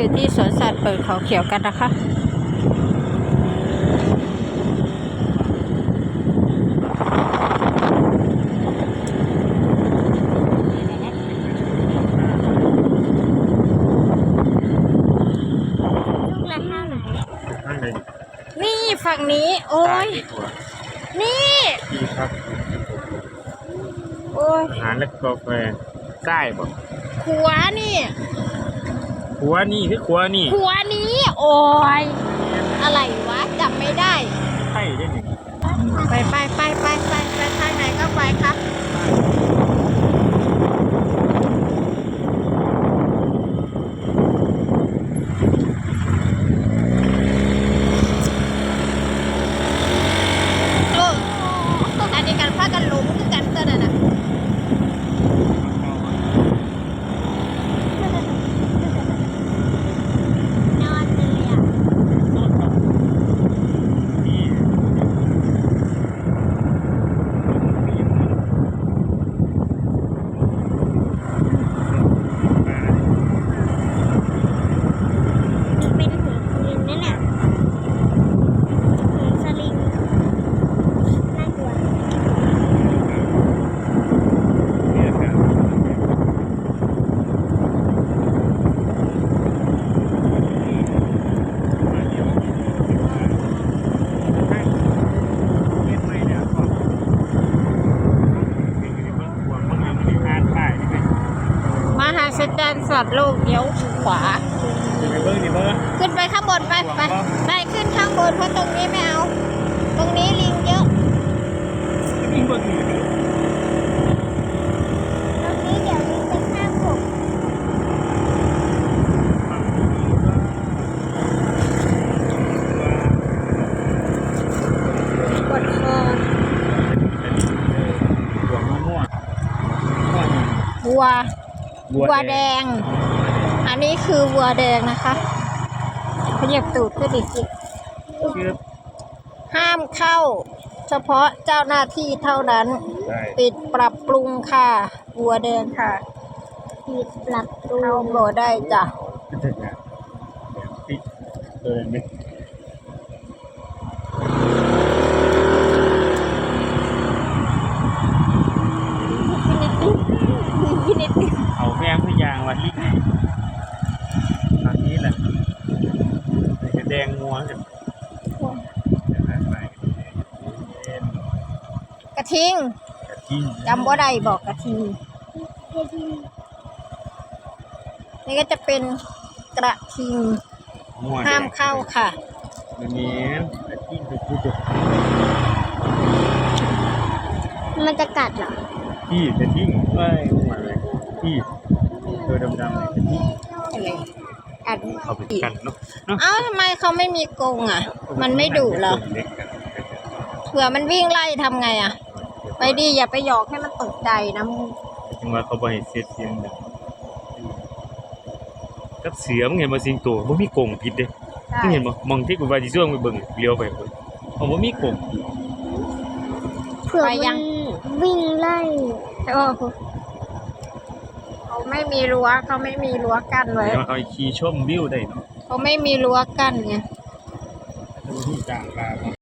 อยู่ที่สวนสัตว์เปิดเขาเขียวกันนะคะลูกละห้าไหนข้างในนี่ฝั่งนี้ โอ้ยตัวนี่ที่ครับโอ้ยอาหารและกาแฟใต้บ่ขัวนี่ ขัวนี่คือขัวนี่ขัวนี้ โอ้ย อะไรวะจำไม่ได้ไข่ได้หนึ่งไปไปไปไปไปไปทางไหนก็ไปครับโอ้อันนี้กันพากันหลงคือกันเต้นน่ะ นอนเลยอะ นี่ มันเป็นหัวสลิงนั่นน่ะหัวสลิงน่ากลัว เนี่ยครับ มหา สจรรย์สัตว์โลกเดี๋ยวขวาขึ้นไปข้างบนไปไปไปขึ้นข้างบนเพราะตรงนี้ไม่เอา ตรงนี้ลิงเยอะตรงนี้เดี๋ยวลิงจะข้ามผมปวดคอวัววัว แดง อันนี้คือวัวแดงนะคะขยับตูดขึ้นอีกสิห้ามเข้า เฉพาะเจ้าหน้าที่เท่านั้น ปิดปรับปรุงค่ะวัวแดงค่ะ ปิดปรับปรุเข้างบ่ได้จ้ะเดินไหม พินิดนึง เอาแม่พยางวัดลิก ตอนนี้แหละจะแดงงัวกันกระทิงจำว่าใดบอกกระทิงเพื่อที่นี่ก็จะเป็นกระทิงห้ามเข้าค่ะมันนี้แต่ที่คือผู้จุดมันจะกัดเหรอที่แต่ที่เอ้ยหัวเลยที่ตัวดำๆเลยแต่ที่อะไร อัดเขาไปกันเนาะเนาะเอ้าทำไมเขาไม่มีกรงอะ มันไม่ดุเหรอเล็กกันเผื่อมันวิ่งไล่ทำไงอะ ไปดิอย่าไปหยอกให้มันตกใจนะมึงจังว่าเขาบ่ให้เสียเสียงดังกับเสือมึงเห็นบ่สิงโตบ่มีกรงผิดเด้ใช่มึงเห็นบ่มองที่กูว่าสิช่วงไปเบิ่งเลี้ยวไปเบิ่งเอาบ่มีกรงเผื่อมันวิ่งไล่เออเขา ไม่มีรั้วเขาไม่มีรั้วกั้นไว้เดี๋ยวเขาขี่ชมวิวได้เนาะเขาไม่มีรั้วกั้นไงแล้วที่จางปลา